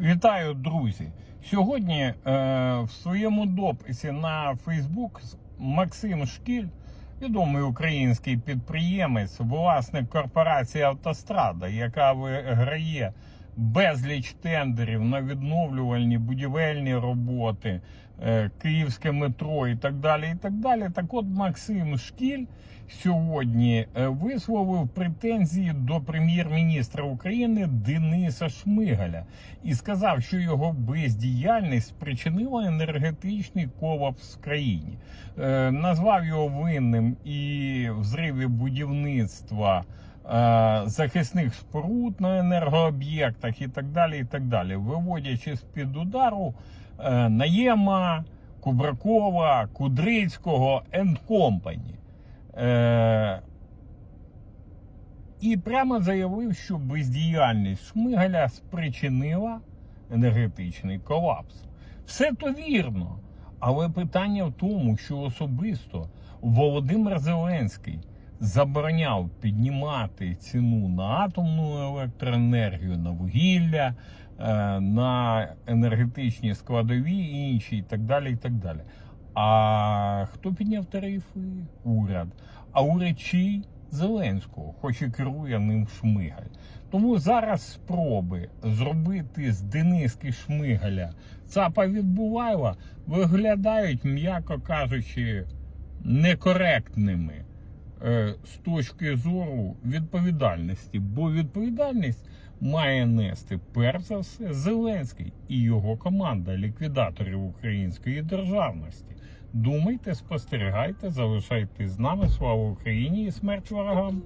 Вітаю, друзі! Сьогодні е, в своєму дописі на Фейсбук Максим Шкіль, відомий український підприємець, власник корпорації Автострада, яка виграє безліч тендерів на відновлювальні будівельні роботи, е, київське метро і так далі. І так далі. Так от Максим Шкіль сьогодні е, висловив претензії до прем'єр-міністра України Дениса Шмигаля і сказав, що його бездіяльність спричинила енергетичний колапс в країні. Е, Назвав його винним і в зриві будівництва захисних споруд на енергооб'єктах і так далі, і так далі, виводячи з-під удару е, Наєма, Кубракова, Кудрицького and Company. Е, і прямо заявив, що бездіяльність Шмигаля спричинила енергетичний колапс. Все то вірно. Але питання в тому, що особисто Володимир Зеленський забороняв піднімати ціну на атомну електроенергію, на вугілля, е, на енергетичні складові і інші, і так далі. і так далі. А хто підняв тарифи? Уряд. А уряд чий? Зеленського, хоч і керує ним Шмигаль. Тому зараз спроби зробити з Дениски Шмигаля ЦАПа відбувайла виглядають, м'яко кажучи, некоректними з точки зору відповідальності. Бо відповідальність має нести перш за все Зеленський і його команда ліквідаторів української державності. Думайте, спостерігайте, залишайтесь з нами. Слава Україні і смерть ворогам!